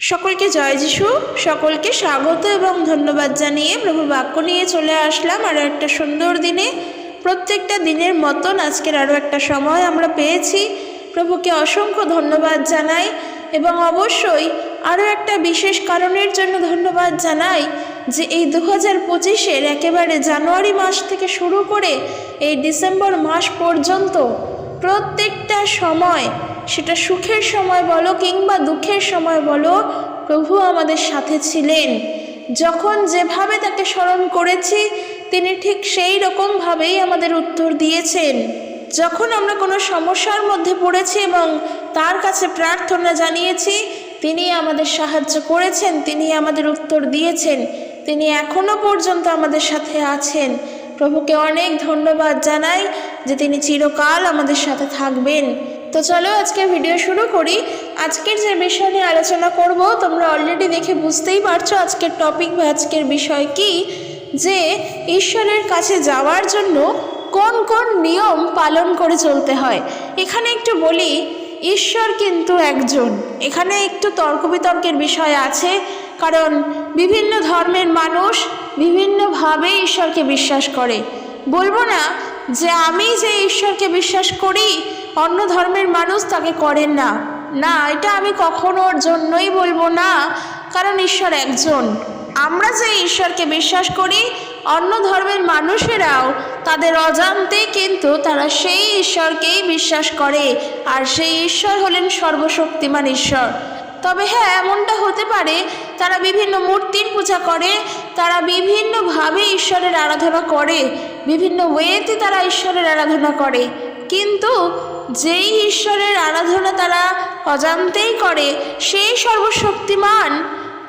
সকলকে জয় যিশু, সকলকে স্বাগত এবং ধন্যবাদ জানিয়ে প্রভুর বাক্য নিয়ে চলে আসলাম আরও একটা সুন্দর দিনে। প্রত্যেকটা দিনের মতন আজকের আরও একটা সময় আমরা পেয়েছি। প্রভুকে অসংখ্য ধন্যবাদ জানাই এবং অবশ্যই আরও একটা বিশেষ কারণের জন্য ধন্যবাদ জানাই যে এই দু হাজার পঁচিশের একেবারে জানুয়ারি মাস থেকে শুরু করে এই ডিসেম্বর মাস পর্যন্ত প্রত্যেকটা সময় সেটা সুখের সময় বলো কিংবা দুঃখের সময় বলো, প্রভু আমাদের সাথে ছিলেন। যখন যেভাবে তাকে স্মরণ করেছি, তিনি ঠিক সেই রকমভাবেই আমাদের উত্তর দিয়েছেন। যখন আমরা কোনো সমস্যার মধ্যে পড়েছি এবং তার কাছে প্রার্থনা জানিয়েছি, তিনি আমাদের সাহায্য করেছেন, তিনি আমাদের উত্তর দিয়েছেন, তিনি এখনও পর্যন্ত আমাদের সাথে আছেন। প্রভুকে অনেক ধন্যবাদ জানাই যে তিনি চিরকাল আমাদের সাথে থাকবেন। তো চলো আজকে ভিডিও শুরু করি। আজকের যে বিষয় নিয়ে আলোচনা করব, তোমরা অলরেডি দেখে বুঝতেই পারছ আজকের টপিক বা আজকের বিষয় কি? যে ঈশ্বরের কাছে যাওয়ার জন্য কোন কোন নিয়ম পালন করে চলতে হয়। এখানে একটু বলি, ঈশ্বর কিন্তু একজন। এখানে একটু তর্ক বিতর্কের বিষয় আছে, কারণ বিভিন্ন ধর্মের মানুষ বিভিন্নভাবে ঈশ্বরকে বিশ্বাস করে। বলব না যে আমি যে ঈশ্বরকে বিশ্বাস করি অন্য ধর্মের মানুষ তাকে করেন না। না, এটা আমি কখনোর জন্যই বলব না, কারণ ঈশ্বর একজন। আমরা যে ঈশ্বরকে বিশ্বাস করি, অন্য ধর্মের মানুষেরাও তাদের অজান্তে কিন্তু তারা সেই ঈশ্বরকেই বিশ্বাস করে, আর সেই ঈশ্বর হলেন সর্বশক্তিমান ঈশ্বর। তবে হ্যাঁ এমনটা হতে পারে, তারা বিভিন্ন মূর্তির পূজা করে, তারা বিভিন্নভাবে ঈশ্বরের আরাধনা করে, বিভিন্ন ওয়েতে তারা ঈশ্বরের আরাধনা করে। কিন্তু যেই ঈশ্বরের আরাধনা তারা অজান্তেই করে সেই সর্বশক্তিমান।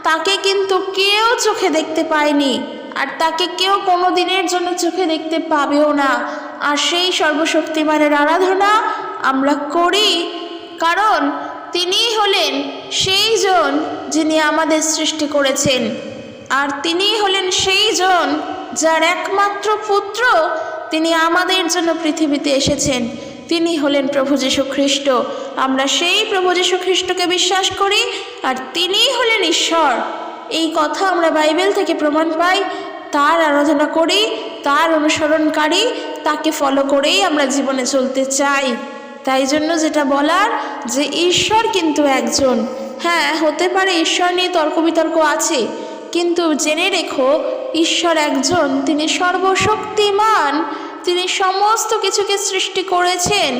তাকে কিন্তু কেউ চোখে দেখতে পায়নি, আর তাকে কেউ কোনো দিনের জন্য চোখে দেখতে পাবেও না। আর সেই সর্বশক্তিমানের আরাধনা আমরা করি, কারণ তিনিই হলেন সেই জন যিনি আমাদের সৃষ্টি করেছেন। আর তিনিই হলেন সেই জন যার একমাত্র পুত্র তিনি আমাদের জন্য পৃথিবীতে এসেছেন। তিনি হলেন প্রভু যীশু খ্রিস্ট আমরা সেই প্রভু যীশু খ্রিস্টকে বিশ্বাস করি আর তিনিই হলেন ঈশ্বর। এই কথা আমরা বাইবেল থেকে প্রমাণ পাই। তার আরাধনা করি, তার অনুসরণকারী, তাকে ফলো করেই আমরা জীবনে চলতে চাই। তাই জন্য যেটা বলার যে ঈশ্বর কিন্তু একজন। হ্যাঁ হতে পারে ঈশ্বর নিয়ে তর্ক বিতর্ক আছে, কিন্তু জেনে রেখো, ঈশ্বর একজন, তিনি সর্বশক্তিমান। তিনি সমস্ত কিছুকে সৃষ্টি করেছেন।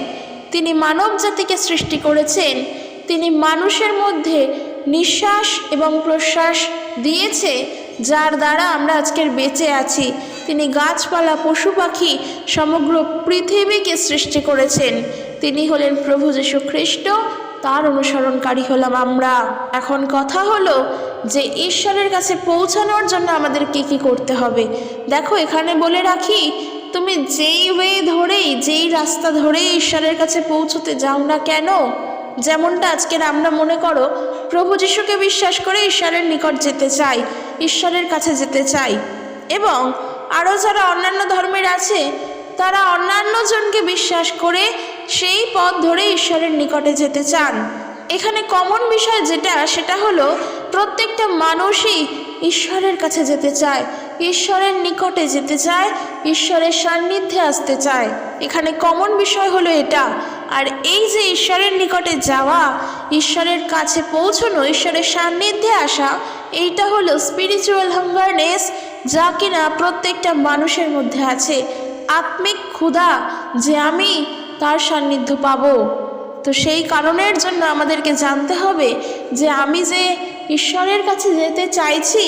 তিনি মানব জাতিকে সৃষ্টি করেছেন। তিনি মানুষের মধ্যে নিঃশ্বাস এবং প্রশ্বাস দিয়েছে, যার দ্বারা আমরা আজকের বেঁচে আছি। তিনি গাছপালা, পশু পাখি সমগ্র পৃথিবীকে সৃষ্টি করেছেন। তিনি হলেন প্রভু যীশু খ্রিস্ট তার অনুসরণকারী হলাম আমরা। এখন কথা হলো যে ঈশ্বরের কাছে পৌঁছানোর জন্য আমাদের কী কী করতে হবে। দেখো, এখানে বলে রাখি তুমি যেই ওয়ে ধরেই, যেই রাস্তা ধরেই ঈশ্বরের কাছে পৌঁছতে যাও না কেন? যেমনটা আজকের আমরা মনে করো, প্রভু যিশুকে বিশ্বাস করে ঈশ্বরের নিকট যেতে চাই, ঈশ্বরের কাছে যেতে চাই। এবং আরও যারা অন্যান্য ধর্মের আছে, তারা অন্যান্য জনকে বিশ্বাস করে সেই পথ ধরে ঈশ্বরের নিকটে যেতে চান। এখানে কমন বিষয় যেটা, সেটা হলো প্রত্যেকটা মানুষই ঈশ্বরের কাছে যেতে চায়। ঈশ্বরের নিকটে যেতে চায়, ঈশ্বরের সান্নিধ্যে আসতে চায়। এখানে কমন বিষয় হলো এটা, আর এই যে ঈশ্বরের নিকটে যাওয়া, ঈশ্বরের কাছে পৌঁছানো, ঈশ্বরের সান্নিধ্যে আসা, এইটা হলো স্পিরিচুয়াল হাঙ্গারনেস যা কিনা প্রত্যেকটা মানুষের মধ্যে আছে। আত্মিক ক্ষুধা যে আমি, তার সান্নিধ্য পাবো। তো সেই কারণের জন্য আমাদেরকে জানতে হবে যে আমি যে ঈশ্বরের কাছে যেতে চাইছি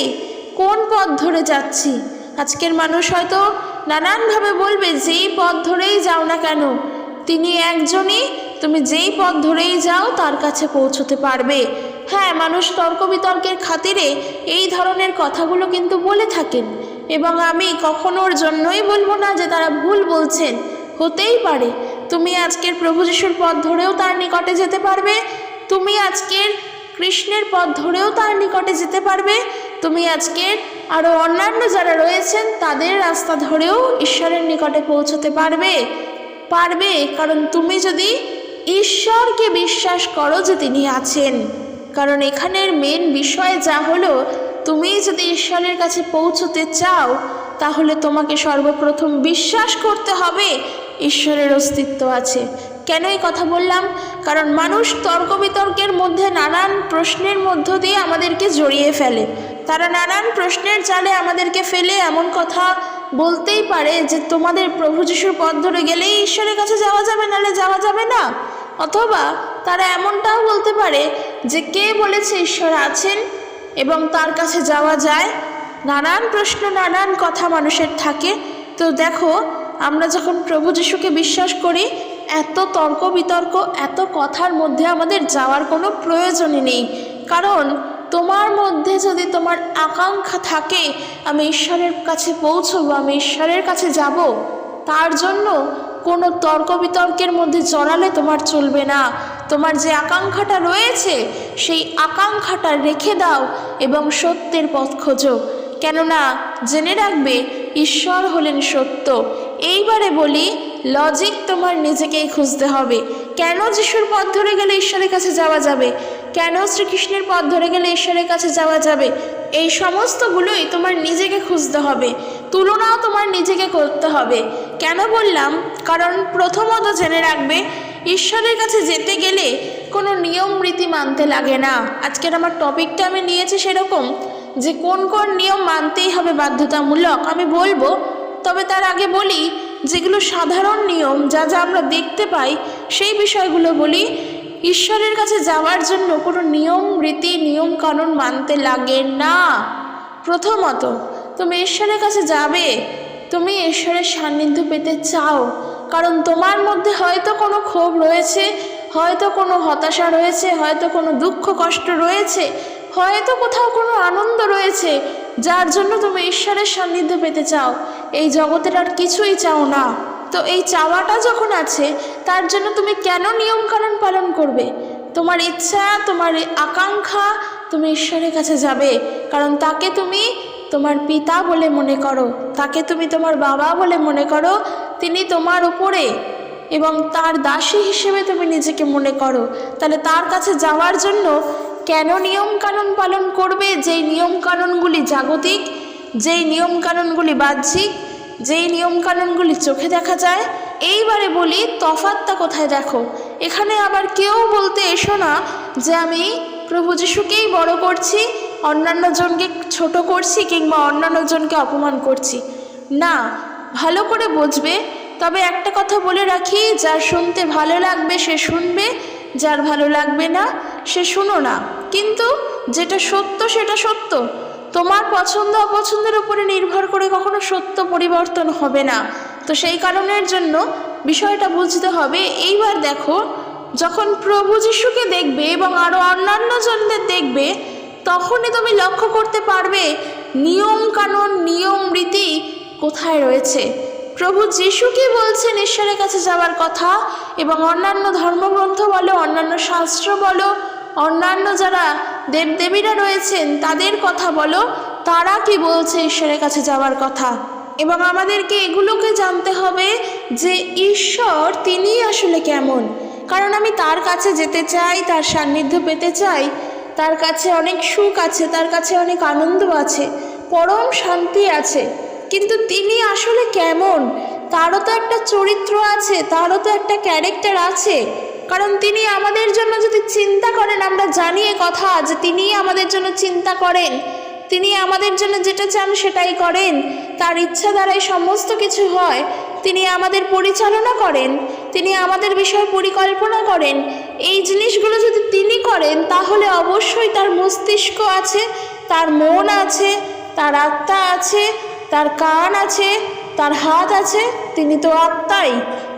কোন পথ ধরে যাচ্ছি? আজকের মানুষ হয়তো নানানভাবে বলবে, যেই পথ ধরেই যাও না কেন? তিনি একজনই তুমি যেই পথ ধরেই যাও, তার কাছে পৌঁছতে পারবে। হ্যাঁ মানুষ তর্ক বিতর্কের খাতিরে এই ধরনের কথাগুলো কিন্তু বলে থাকেন। এবং আমি কখনোর জন্যই বলব না যে তারা ভুল বলছেন। হতেই পারে। তুমি আজকের প্রভু যিশুর পথ ধরেও তার নিকটে যেতে পারবে। তুমি আজকের কৃষ্ণের পথ ধরেও তার নিকটে যেতে পারবে। তুমি আজকের আরও অন্যান্য যারা রয়েছেন, তাদের রাস্তা ধরেও ঈশ্বরের নিকটে পৌঁছতে পারবে। পারবে, কারণ তুমি যদি ঈশ্বরকে বিশ্বাস করো যে তিনি আছেন। কারণ এখানের মেন বিষয় যা হলো, তুমি যদি ঈশ্বরের কাছে পৌঁছতে চাও, তাহলে তোমাকে সর্বপ্রথম বিশ্বাস করতে হবে ঈশ্বরের অস্তিত্ব আছে। কেন এই কথা বললাম? কারণ মানুষ তর্ক বিতর্কের মধ্যে নানান প্রশ্নের মধ্য দিয়ে আমাদেরকে জড়িয়ে ফেলে। তারা নানান প্রশ্নের জালে আমাদেরকে ফেলে এমন কথা বলতেই পারে যে তোমাদের প্রভু যিশুর পথ ধরে গেলেই ঈশ্বরের কাছে যাওয়া যাবে, নাহলে যাওয়া যাবে না। অথবা তারা এমনটাও বলতে পারে যে কে বলেছে ঈশ্বর আছেন এবং তার কাছে যাওয়া যায়? নানান প্রশ্ন, নানান কথা মানুষের থাকে। তো দেখো, আমরা যখন প্রভু যিশুকে বিশ্বাস করি, এত তর্ক বিতর্ক, এত কথার মধ্যে আমাদের যাওয়ার কোনো প্রয়োজনই নেই। কারণ তোমার মধ্যে যদি তোমার আকাঙ্ক্ষা থাকে, আমি ঈশ্বরের কাছে পৌঁছবো, আমি ঈশ্বরের কাছে যাব, তার জন্য কোনো তর্ক বিতর্কের মধ্যে জড়ালে তোমার চলবে না। তোমার যে আকাঙ্ক্ষাটা রয়েছে, সেই আকাঙ্ক্ষাটা রেখে দাও এবং সত্যের পথ খোঁজো। কেননা, জেনে রাখবে, ঈশ্বর হলেন সত্য। এইবারে বলি লজিক তোমার নিজেকেই খুঁজতে হবে। কেন যিশুর পথ ধরে গেলে ঈশ্বরের কাছে যাওয়া যাবে? কেন শ্রীকৃষ্ণের পথ ধরে গেলে ঈশ্বরের কাছে যাওয়া যাবে? এই সমস্তগুলোই তোমার নিজেকে খুঁজতে হবে। তুলনাও তোমার নিজেকে করতে হবে। কেন বললাম? কারণ প্রথমত জেনে রাখবে, ঈশ্বরের কাছে যেতে গেলে কোনো নিয়ম রীতি মানতে লাগে না। আজকের আমার টপিকটা আমি নিয়েছি সেরকম যে কোন কোন নিয়ম মানতেই হবে বাধ্যতামূলক। আমি বলব, তবে তার আগে বলি, যেগুলো সাধারণ নিয়ম, যা যা আমরা দেখতে পাই, সেই বিষয়গুলো বলি। ঈশ্বরের কাছে যাওয়ার জন্য কোনো নিয়ম, রীতি, নিয়ম কানুন মানতে লাগে না। প্রথমত, তুমি ঈশ্বরের কাছে যাবে। তুমি ঈশ্বরের সান্নিধ্য পেতে চাও। কারণ তোমার মধ্যে হয়তো কোনো ক্ষোভ রয়েছে, হয়তো কোনো হতাশা রয়েছে, হয়তো কোনো দুঃখ, কষ্ট রয়েছে, হয়তো কোথাও কোনো আনন্দ রয়েছে, যার জন্য তুমি ঈশ্বরের সান্নিধ্য পেতে চাও। এই জগতের আর কিছুই চাও না। তো এই চাওয়াটা যখন আছে, তার জন্য তুমি কেন নিয়মকানুন পালন করবে? তোমার ইচ্ছা, তোমার আকাঙ্ক্ষা তুমি ঈশ্বরের কাছে যাবে, কারণ তাকে তুমি তোমার পিতা বলে মনে করো, তাকে তুমি তোমার বাবা বলে মনে করো, তিনি তোমার উপরে এবং তার দাসী হিসেবে তুমি নিজেকে মনে করো। তাহলে তার কাছে যাওয়ার জন্য কেন নিয়মকানুন পালন করবে? যেই নিয়মকানুনগুলি জাগতিক, যেই নিয়মকানুনগুলি বাহ্যিক যেই নিয়মকানুনগুলি চোখে দেখা যায়, এইবারে বলি তফাতটা কোথায় দেখো? এখানে আবার কেউ বলতে এসো না যে আমি প্রভু যিশুকেই বড় করছি, অন্যান্য জনকে ছোট করছি কিংবা অন্যান্য জনকে অপমান করছি। না, ভালো করে বুঝবে। তবে একটা কথা বলে রাখি, যার শুনতে ভালো লাগবে সে শুনবে, যার ভালো লাগবে না সে শুনো না। কিন্তু যেটা সত্য সেটা সত্য। তোমার পছন্দ অপছন্দের উপরে নির্ভর করে কখনো সত্য পরিবর্তন হবে না। তো সেই কারণের জন্য বিষয়টা বুঝতে হবে, এইবার দেখো, যখন প্রভু যিশুকে দেখবে এবং আরও অন্যান্য জনদের দেখবে, তখনই তুমি লক্ষ্য করতে পারবে নিয়ম কানুন, নিয়ম রীতি কোথায় রয়েছে। প্রভু যিশু কি বলছেন ঈশ্বরের কাছে যাওয়ার কথা এবং অন্যান্য ধর্মগ্রন্থ বলো, অন্যান্য শাস্ত্র বলো অন্যান্য যারা দেবদেবীরা রয়েছেন, তাদের কথা বলো। তারা কি বলছে ঈশ্বরের কাছে যাওয়ার কথা? এবং আমাদেরকে এগুলোকে জানতে হবে যে ঈশ্বর তিনি আসলে কেমন? কারণ আমি তার কাছে যেতে চাই, তার সান্নিধ্য পেতে চাই, তার কাছে অনেক সুখ আছে, তার কাছে অনেক আনন্দ আছে, পরম শান্তি আছে। কিন্তু তিনি আসলে কেমন? তারও তো একটা চরিত্র আছে, তারও তো একটা ক্যারেক্টার আছে। কারণ তিনি আমাদের জন্য যদি চিন্তা করেন, আমরা জানি এ কথা যে তিনি আমাদের জন্য চিন্তা করেন। তিনি আমাদের জন্য যেটা চান সেটাই করেন। তার ইচ্ছা দ্বারাই সমস্ত কিছু হয়। তিনি আমাদের পরিচালনা করেন। তিনি আমাদের বিষয়ে পরিকল্পনা করেন। এই জিনিসগুলো যদি তিনি করেন, তাহলে অবশ্যই তার মস্তিষ্ক আছে, তার মন আছে, তার আত্মা আছে, তার কান আছে, তার হাত আছে। তিনি তো আত্মাই।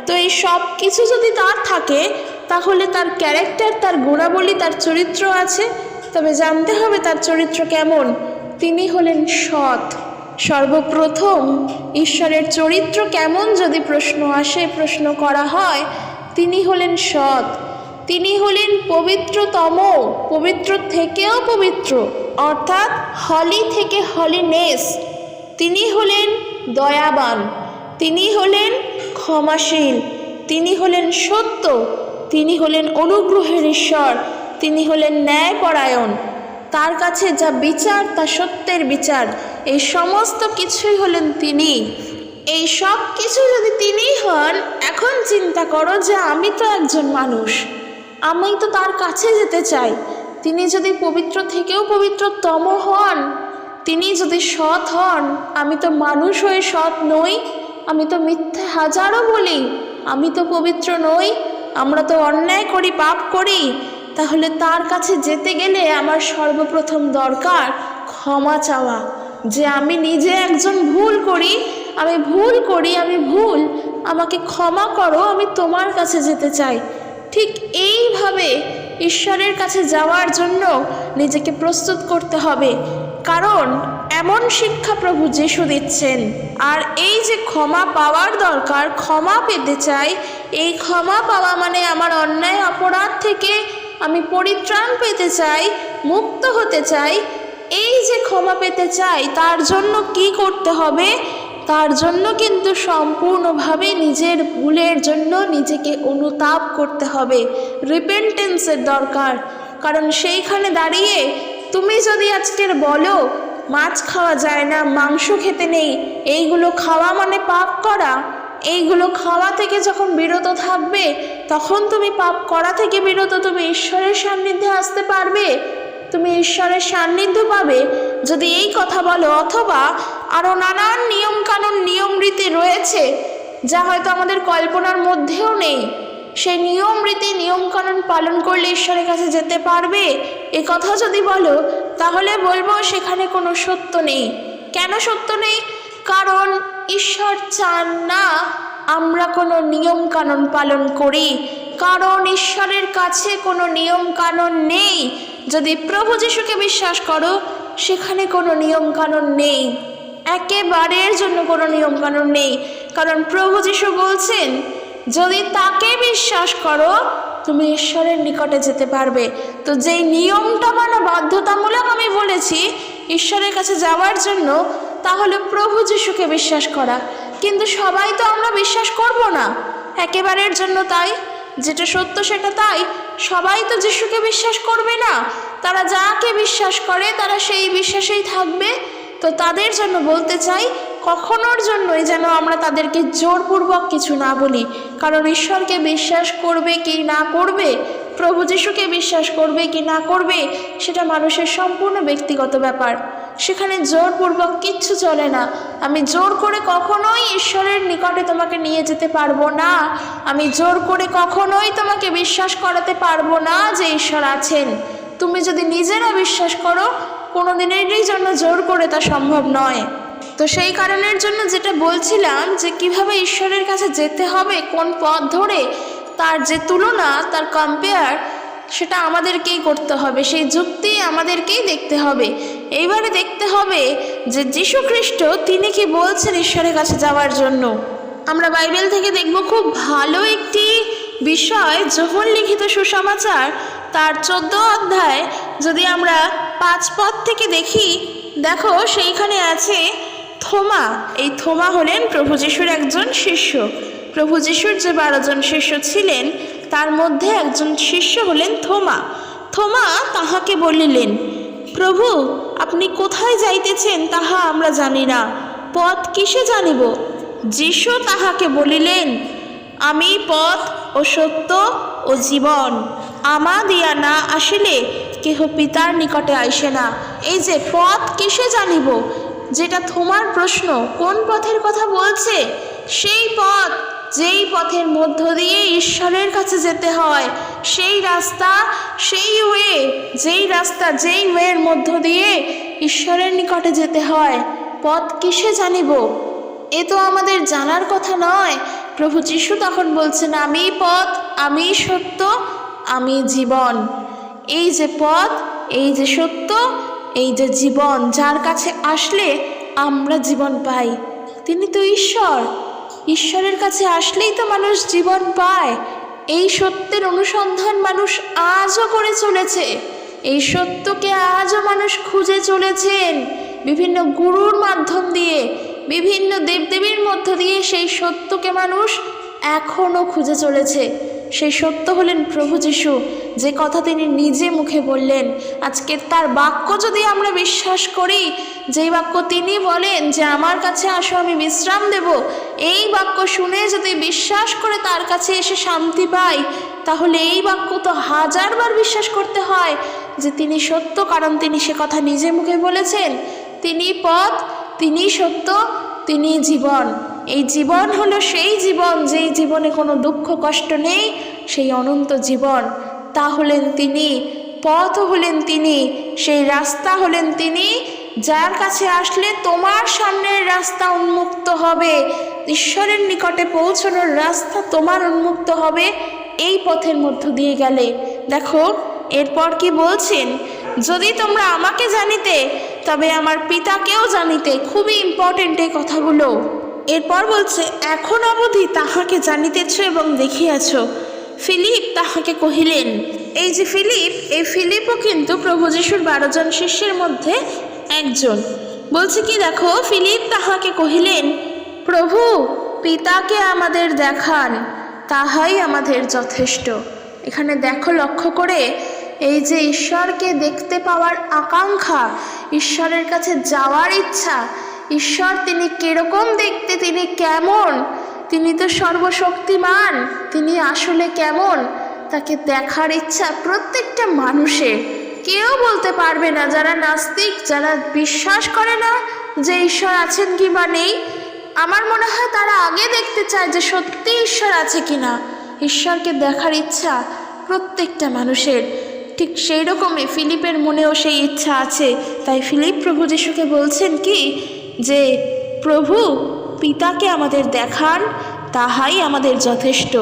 তো এই সব কিছু যদি তার থাকে তাহলে তার ক্যারেক্টার, তার গুণাবলী, তার চরিত্র আছে। তবে জানতে হবে তার চরিত্র কেমন। তিনি হলেন সৎ। সর্বপ্রথম ঈশ্বরের চরিত্র কেমন যদি প্রশ্ন আসে, প্রশ্ন করা হয়, তিনি হলেন সৎ। তিনি হলেন পবিত্রতম, পবিত্র থেকেও পবিত্র, অর্থাৎ হলি থেকে হলিনেস। তিনি হলেন দয়াবান। তিনি হলেন ক্ষমাশীল। তিনি হলেন সত্য। তিনি হলেন অনুগ্রহের ঈশ্বর, তিনি হলেন ন্যায়পরায়ণ। তার কাছে যা বিচার, তা সত্যের বিচার। এই সমস্ত কিছুই হলেন তিনি। এই সব কিছু যদি তিনিই হন, এখন চিন্তা করো যে আমি তো একজন মানুষ। আমি তো তার কাছে যেতে চাই। তিনি যদি পবিত্র থেকেও পবিত্রতম হন, তিনি যদি সৎ হন, আমি তো মানুষ হয়ে সৎ নই, আমি তো মিথ্যে হাজারও বলি, আমি তো পবিত্র নই আমরা তো অন্যায় করি, পাপ করি, তাহলে তার কাছে যেতে গেলে আমার সর্বপ্রথম দরকার ক্ষমা চাওয়া। যে আমি নিজে একজন ভুল করি, আমি ভুল করি, আমি ভুল, আমাকে ক্ষমা করো, আমি তোমার কাছে যেতে চাই। ঠিক এইভাবে ঈশ্বরের কাছে যাওয়ার জন্য নিজেকে প্রস্তুত করতে হবে। কারণ এমন শিক্ষা প্রভু যিশু দিচ্ছেন, আর এই যে ক্ষমা পাওয়ার দরকার, ক্ষমা পেতে চাই, এই ক্ষমা পাওয়া মানে আমার অন্যায় অপরাধ থেকে আমি পরিত্রাণ পেতে চাই, মুক্ত হতে চাই, এই যে ক্ষমা পেতে চাই, তার জন্য কি করতে হবে? তার জন্য কিন্তু সম্পূর্ণভাবে নিজের ভুলের জন্য নিজেকে অনুতাপ করতে হবে রিপেন্টেন্সের দরকার। কারণ সেইখানে দাঁড়িয়ে তুমি যদি আজকের বলো মাছ খাওয়া যায় না, মাংস খেতে নেই। এইগুলো খাওয়া মানে পাপ করা। এইগুলো খাওয়া থেকে যখন বিরত থাকবে, তখন তুমি পাপ করা থেকে বিরত। তুমি ঈশ্বরের সান্নিধ্যে আসতে পারবে। তুমি ঈশ্বরের সান্নিধ্য পাবে। যদি এই কথা বলো, অথবা আরও নানান নিয়মকানুন নিয়ম রীতি রয়েছে, যা হয়তো আমাদের কল্পনার মধ্যেও নেই। সেই নিয়ম রীতি, নিয়ম কানুন পালন করলে ঈশ্বরের কাছে যেতে পারবে? এ কথা যদি বলো, তাহলে বলব সেখানে কোনো সত্য নেই। কেন সত্য নেই? কারণ ঈশ্বর চান না আমরা কোনো নিয়ম কানুন পালন করি। কারণ ঈশ্বরের কাছে কোনো নিয়ম কানুন নেই। যদি প্রভু যিশুকে বিশ্বাস করো, সেখানে কোনো নিয়ম কানুন নেই। একেবারের জন্য কোনো নিয়ম কানুন নেই। কারণ প্রভু যিশু বলছেন যদি তাকে বিশ্বাস করো, তুমি ঈশ্বরের নিকটে যেতে পারবে। তো যেই নিয়মটা মানে বাধ্যতামূলক আমি বলেছি, ঈশ্বরের কাছে যাওয়ার জন্য, তাহলে প্রভু যিশুকে বিশ্বাস করা। কিন্তু সবাই তো আমরা বিশ্বাস করব না। একেবারের জন্য তাই, যেটা সত্য সেটা তাই। সবাই তো যিশুকে বিশ্বাস করবে না। তারা যাকে বিশ্বাস করে, তারা সেই বিশ্বাসেই থাকবে। তো তাদের জন্য বলতে চাই কখনোর জন্যই যেন আমরা তাদেরকে জোরপূর্বক কিছু না বলি। কারণ ঈশ্বরকে বিশ্বাস করবে কি না করবে? প্রভু যিশুকে বিশ্বাস করবে কি না করবে? সেটা মানুষের সম্পূর্ণ ব্যক্তিগত ব্যাপার। সেখানে জোরপূর্বক কিচ্ছু চলে না। আমি জোর করে কখনোই ঈশ্বরের নিকটে তোমাকে নিয়ে যেতে পারব না। আমি জোর করে কখনোই তোমাকে বিশ্বাস করাতে পারব না যে ঈশ্বর আছেন। তুমি যদি নিজেরা বিশ্বাস করো কোনো দিনেরই জন্য জোর করে তা সম্ভব নয়। তো সেই কারণের জন্য যেটা বলছিলাম যে কীভাবে ঈশ্বরের কাছে যেতে হবে, কোন পথ ধরে তার যে তুলনা, তার কম্পেয়ার সেটা আমাদেরকেই করতে হবে, সেই যুক্তি আমাদেরকেই দেখতে হবে। এইবারে দেখতে হবে যে যীশু খ্রিস্ট, তিনি কি বলছেন ঈশ্বরের কাছে যাওয়ার জন্য? আমরা বাইবেল থেকে দেখব খুব ভালো একটি বিষয় যোহন লিখিত সুসমাচার, তার চোদ্দ অধ্যায়, যদি আমরা পাঁচ পদ থেকে দেখি, দেখো সেইখানে আছে থোমা, এই থোমা হলেন প্রভু যিশুর একজন শিষ্য। প্রভু যিশুর যে বারো জন শিষ্য ছিলেন, তার মধ্যে একজন শিষ্য হলেন থোমা। থোমা তাহাকে বলিলেন, প্রভু, আপনি কোথায় যাইতেছেন তাহা আমরা জানি না। পথ কিসে জানিব? যিশু তাহাকে বলিলেন, আমি পথ ও সত্য ও জীবন। আমা দিয়া না আসিলে কেহ পিতার নিকটে আইসে না। এই যে পথ কিসে জানিব? যেটা তোমার প্রশ্ন, কোন পথের কথা বলছে? সেই পথ, যেই পথের মধ্য দিয়ে ঈশ্বরের কাছে যেতে হয়। সেই রাস্তা, সেই ওয়ে যেই রাস্তা, যেই ওয়ের মধ্য দিয়ে ঈশ্বরের নিকটে যেতে হয়। পথ কিসে জানিব? এ তো আমাদের জানার কথা নয়। প্রভু যিশু তখন বলছেন, আমি পথ, আমি সত্য, আমি জীবন। এই যে পথ, এই যে সত্য এই যে জীবন যার কাছে আসলে আমরা জীবন পাই। তিনি তো ঈশ্বর। ঈশ্বরের কাছে আসলেই তো মানুষ জীবন পায়। এই সত্যের অনুসন্ধান মানুষ আজও করে চলেছে। এই সত্যকে আজও মানুষ খুঁজে চলেছেন। বিভিন্ন গুরুর মাধ্যম দিয়ে, বিভিন্ন দেবদেবীর মধ্য দিয়ে সেই সত্যকে মানুষ এখনও খুঁজে চলেছে। সেই সত্য হলেন প্রভু যিশু। যে কথা তিনি নিজে মুখে বললেন, আজকে তার বাক্য যদি আমরা বিশ্বাস করি, যেই বাক্য তিনি বলেন যে আমার কাছে আসো, আমি বিশ্রাম দেব, এই বাক্য শুনে যদি বিশ্বাস করে তার কাছে এসে শান্তি পাই, তাহলে এই বাক্য তো হাজারবার বিশ্বাস করতে হয় যে তিনি সত্য, কারণ তিনি সে কথা নিজে মুখে বলেছেন। তিনি পথ, তিনি সত্য, তিনি জীবন। এই জীবন হলো সেই জীবন, যেই জীবনে কোনো দুঃখ, কষ্ট নেই, সেই অনন্ত জীবন। তা হলেন তিনি, পথ হলেন তিনি, সেই রাস্তা হলেন তিনি, যার কাছে আসলে তোমার সামনের রাস্তা উন্মুক্ত হবে। ঈশ্বরের নিকটে পৌঁছানোর রাস্তা তোমার উন্মুক্ত হবে, এই পথের মধ্য দিয়ে গেলে। দেখো, এরপর কি বলছেন? যদি তোমরা আমাকে জানিতে, তবে আমার পিতাকেও জানিতে। খুবই ইম্পর্টেন্ট এই কথাগুলো। এরপর বলছে, এখন অবধি তাহাকে জানিতেছ এবং দেখিয়াছ। ফিলিপ তাহাকে কহিলেন, এই যে ফিলিপ, এই ফিলিপও কিন্তু প্রভু যিশুর বারো জন শিষ্যের মধ্যে একজন। বলছে কি, দেখো, ফিলিপ তাহাকে কহিলেন, প্রভু, পিতাকে আমাদের দেখান, তাহাই আমাদের যথেষ্ট। এখানে দেখো, লক্ষ্য করে, এই যে ঈশ্বরকে দেখতে পাওয়ার আকাঙ্ক্ষা, ঈশ্বরের কাছে যাওয়ার ইচ্ছা ঈশ্বর, তিনি কীরকম দেখতে, তিনি কেমন? তিনি তো সর্বশক্তিমান, তিনি আসলে কেমন? তাকে দেখার ইচ্ছা প্রত্যেকটা মানুষের। কেউ বলতে পারবে না, যারা নাস্তিক, যারা বিশ্বাস করে না যে ঈশ্বর আছেন কি বা নেই। আমার মনে হয় তারা আগে দেখতে চায় যে সত্যি ঈশ্বর আছে কিনা। ঈশ্বরকে দেখার ইচ্ছা প্রত্যেকটা মানুষের। ঠিক সেই রকমই ফিলিপের মনেও সেই ইচ্ছা আছে। তাই ফিলিপ প্রভু যিশুকে বলছেন কি যে, প্রভু, পিতাকে আমাদের দেখান, তাহাই আমাদের যথেষ্ট।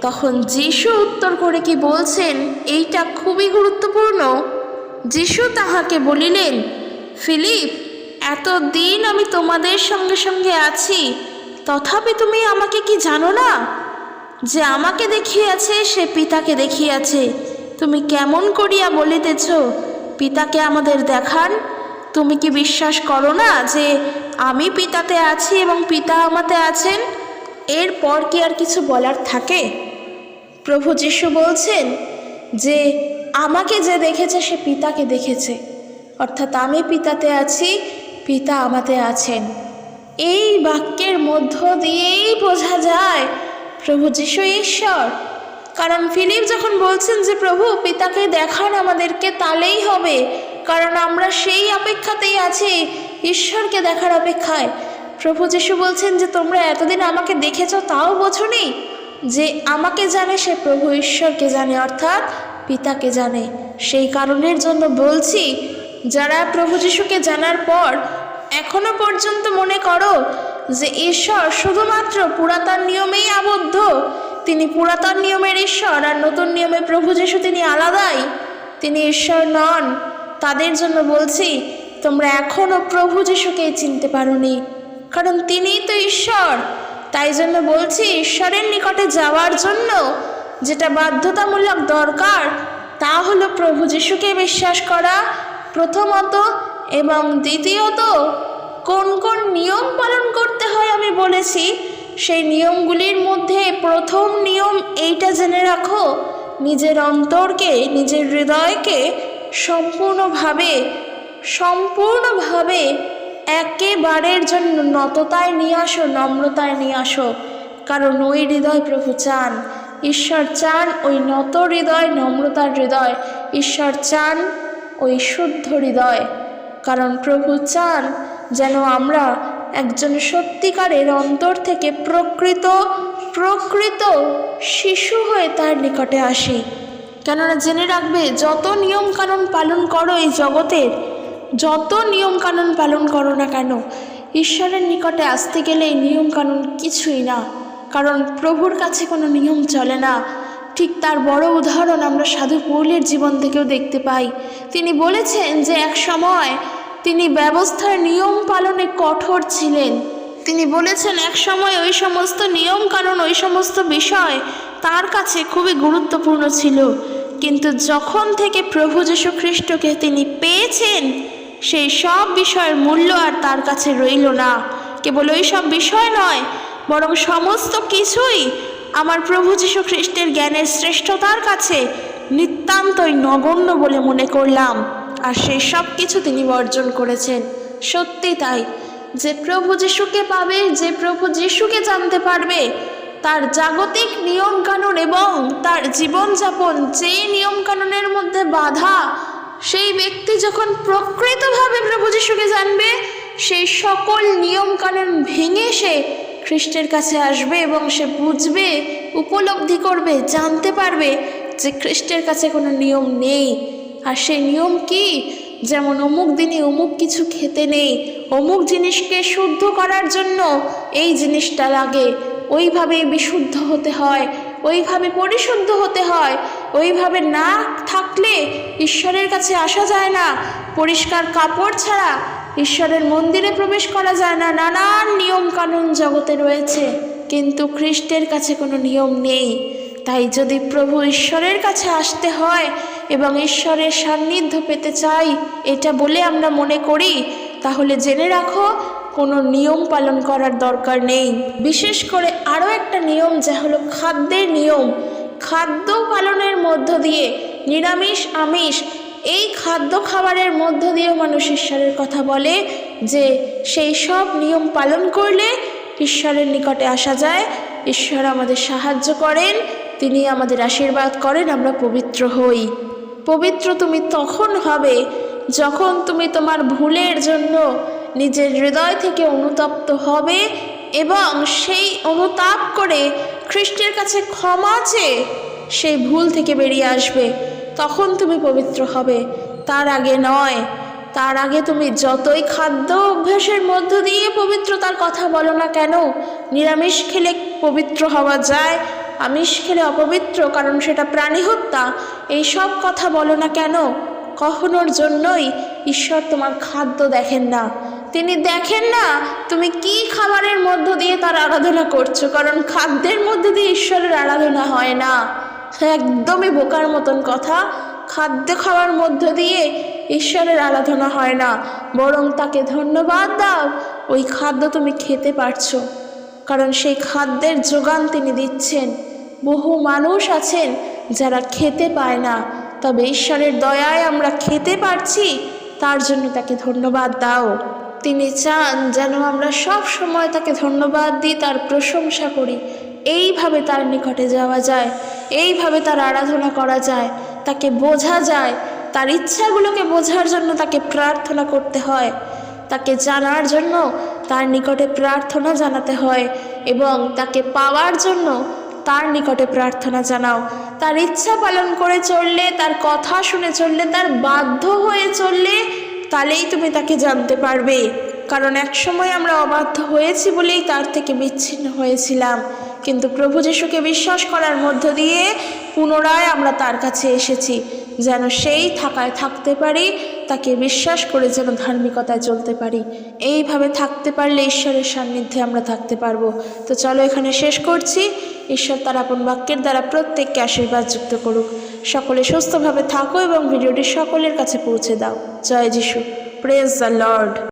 তখন যিশু উত্তর করে কি বলছেন, এইটা খুবই গুরুত্বপূর্ণ। যিশু তাহাকে বলিলেন, ফিলিপ এত দিন আমি তোমাদের সঙ্গে সঙ্গে আছি, তথাপি তুমি আমাকে কি জানো না? যে আমাকে দেখিয়াছে, সে পিতাকে দেখিয়াছে। তুমি কেমন করিয়া বলিতেছ, পিতাকে আমাদের দেখান তুমি কি বিশ্বাস করো না যে আমি পিতাতে আছি এবং পিতা আমাতে আছেন? এরপর কি আর কিছু বলার থাকে? প্রভু যিশু বলছেন যে, আমাকে যে দেখেছে সে পিতাকে দেখেছে। অর্থাৎ আমি পিতাতে আছি, পিতা আমাতে আছেন। এই বাক্যের মধ্য দিয়েই বোঝা যায় প্রভু যিশু ঈশ্বর। কারণ ফিলিপ যখন বলছেন যে, প্রভু, পিতাকে দেখান আমাদেরকে তালেই হবে। কারণ আমরা সেই অপেক্ষাতেই আছি, ঈশ্বরকে দেখার অপেক্ষায়। প্রভু যিশু বলছেন যে, তোমরা এতদিন আমাকে দেখেছ, তাও বোঝনি যে আমাকে জানে সে প্রভু ঈশ্বরকে জানে, অর্থাৎ পিতাকে জানে। সেই কারণের জন্য বলছি, যারা প্রভু যিশুকে জানার পর এখনও পর্যন্ত মনে করো যে ঈশ্বর শুধুমাত্র পুরাতন নিয়মেই আবদ্ধ, তিনি পুরাতন নিয়মের ঈশ্বর, আর নতুন নিয়মে প্রভু যিশু তিনি আলাদাই, তিনি ঈশ্বর নন তাদের জন্য বলছি, তোমরা এখনও প্রভু যিশুকেই চিনতে পারোনি, কারণ তিনিই তো ঈশ্বর। তাই জন্য বলছি, ঈশ্বরের নিকটে যাওয়ার জন্য যেটা বাধ্যতামূলক দরকার, তা হলো প্রভু যিশুকে বিশ্বাস করা, প্রথমত এবং দ্বিতীয়ত, কোন কোন নিয়ম পালন করতে হয় আমি বলেছি, সেই নিয়মগুলির মধ্যে প্রথম নিয়ম এইটা জেনে রাখো, নিজের অন্তরকে, নিজের হৃদয়কে সম্পূর্ণভাবে সম্পূর্ণভাবে একেবারের জন্য নততায় নিয়ে আসো, নম্রতায় নিয়ে আসো। কারণ ওই হৃদয় প্রভু চান। ঈশ্বর চান ওই নত হৃদয়, নম্রতার হৃদয়। ঈশ্বর চান ওই শুদ্ধ হৃদয়। কারণ প্রভু চান যেন আমরা একজন সত্যিকারের অন্তর থেকে প্রকৃত প্রকৃত শিশু হয়ে তার নিকটে আসি। কেননা জেনে রাখবে, যত নিয়মকানুন পালন করো এই জগতের যত নিয়মকানুন পালন করো না কেন, ঈশ্বরের নিকটে আসতে গেলে এই নিয়মকানুন কিছুই না। কারণ প্রভুর কাছে কোনো নিয়ম চলে না। ঠিক তার বড় উদাহরণ আমরা সাধু পৌলের জীবন থেকেও দেখতে পাই। তিনি বলেছেন যে এক সময় তিনি ব্যবস্থার নিয়ম পালনে কঠোর ছিলেন। তিনি বলেছেন, এক সময় ওই সমস্ত নিয়ম কারণ ওই সমস্ত বিষয় তার কাছে খুবই গুরুত্বপূর্ণ ছিল। কিন্তু যখন থেকে প্রভু যীশু খ্রিস্টকে তিনি পেয়েছেন, সেই সব বিষয়ের মূল্য আর তার কাছে রইল না। কেবল ওই সব বিষয় নয়, বরং সমস্ত কিছুই আমার প্রভু যীশু খ্রিস্টের জ্ঞানের শ্রেষ্ঠতার কাছে নিতান্তই নগণ্য বলে মনে করলাম। আর সেই সব কিছু তিনি বর্জন করেছেন। সত্যি তাই, যে প্রভু যিশুকে পাবে, যে প্রভু যিশুকে জানতে পারবে তার জাগতিক নিয়মকানুন এবং তার জীবনযাপন যে নিয়মকানুনের মধ্যে বাধা, সেই ব্যক্তি যখন প্রকৃতভাবে প্রভু যিশুকে জানবে, সেই সকল নিয়মকানুন ভেঙে সে খ্রিস্টের কাছে আসবে এবং সে বুঝবে, উপলব্ধি করবে, জানতে পারবে যে খ্রিস্টের কাছে কোনো নিয়ম নেই। আর সেই নিয়ম কি? যেমন অমুক দিনে অমুক কিছু খেতে নেই, অমুক জিনিসকে শুদ্ধ করার জন্য এই জিনিসটা লাগে। ওইভাবে বিশুদ্ধ হতে হয়, ওইভাবে পরিশুদ্ধ হতে হয়, ওইভাবে না থাকলে ঈশ্বরের কাছে আসা যায় না, পরিষ্কার কাপড় ছাড়া ঈশ্বরের মন্দিরে প্রবেশ করা যায় না, নানান নিয়ম কানুন জগতে রয়েছে, কিন্তু খ্রিস্টের কাছে কোনো নিয়ম নেই। তাই যদি প্রভু ঈশ্বরের কাছে আসতে হয় এবং ঈশ্বরের সান্নিধ্য পেতে চাই, এটা বলে আমরা মনে করি, তাহলে জেনে রাখো কোনো নিয়ম পালন করার দরকার নেই। বিশেষ করে আরও একটা নিয়ম যা হলো খাদ্যের নিয়ম। খাদ্য পালনের মধ্য দিয়ে নিরামিষ, আমিষ এই খাদ্য খাবারের মধ্য দিয়েও মানুষ ঈশ্বরের কথা বলে যে সেই সব নিয়ম পালন করলে ঈশ্বরের নিকটে আসা যায়। ঈশ্বর আমাদের সাহায্য করেন, তিনি আমাদের আশীর্বাদ করেন, আমরা পবিত্র হই। পবিত্র তুমি তখন হবে যখন তুমি তোমার ভুলের জন্য নিজের হৃদয় থেকে অনুতপ্ত হবে এবং সেই অনুতাপ করে খ্রিস্টের কাছে ক্ষমা চেয়ে সেই ভুল থেকে বেরিয়ে আসবে। তখন তুমি পবিত্র হবে। তার আগে নয়। তার আগে তুমি যতই খাদ্য অভ্যাসের মধ্য দিয়ে পবিত্রতার কথা বলো না কেন, নিরামিষ খেলে পবিত্র হওয়া যায়, আমিষ খেলে অপবিত্র, কারণ সেটা প্রাণী হত্যা। এই সব কথা বলো না কেন? কখনোর জন্যই ঈশ্বর তোমার খাদ্য দেখেন না। তিনি দেখেন না, তুমি কি খাবারের মধ্য দিয়ে তার আরাধনা করছ? কারণ খাদ্যের মধ্যে দিয়ে ঈশ্বরের আরাধনা হয় না। একদমই বোকার মতন কথা। খাদ্য খাওয়ার মধ্য দিয়ে ঈশ্বরের আরাধনা হয় না। বরং তাকে ধন্যবাদ দাও, ওই খাদ্য তুমি খেতে পারছ। কারণ সেই খাদ্যের যোগান তিনি দিচ্ছেন। বহু মানুষ আছেন যারা খেতে পায় না। তবে ঈশ্বরের দয়ায় আমরা খেতে পারছি, তার জন্য তাকে ধন্যবাদ দাও। তিনি চান যেন আমরা সব সময় তাকে ধন্যবাদ দিই, তার প্রশংসা করি। এইভাবে তার নিকটে যাওয়া যায়, এইভাবে তার আরাধনা করা যায়, তাকে বোঝা যায়, তার ইচ্ছাগুলোকে বোঝার জন্য তাকে প্রার্থনা করতে হয়, তাকে জানার জন্য তার নিকটে প্রার্থনা জানাতে হয় এবং তাকে পাওয়ার জন্য তার নিকটে প্রার্থনা জানাও। তার ইচ্ছা পালন করে চললে, তার কথা শুনে চললে, তার বাধ্য হয়ে চললে তাহলেই তুমি তাকে জানতে পারবে। কারণ একসময় আমরা অবাধ্য হয়েছি বলেই তার থেকে বিচ্ছিন্ন হয়েছিলাম। কিন্তু প্রভু যিশুকে বিশ্বাস করার মধ্য দিয়ে পুনরায় আমরা তার কাছে এসেছি। যেন সেই থাকায় থাকতে পারি, তাকে বিশ্বাস করে যেন ধার্মিকতায় চলতে পারি। এইভাবে থাকতে পারলে ঈশ্বরের সান্নিধ্যে আমরা থাকতে পারব। তো চলো এখানে শেষ করছি। ঈশ্বর তার আপন বাক্যের দ্বারা প্রত্যেককে আশীর্বাদ যুক্ত করুক। সকলে সুস্থভাবে থাকো এবং ভিডিওটি সকলের কাছে পৌঁছে দাও। জয় যিশু। Praise the Lord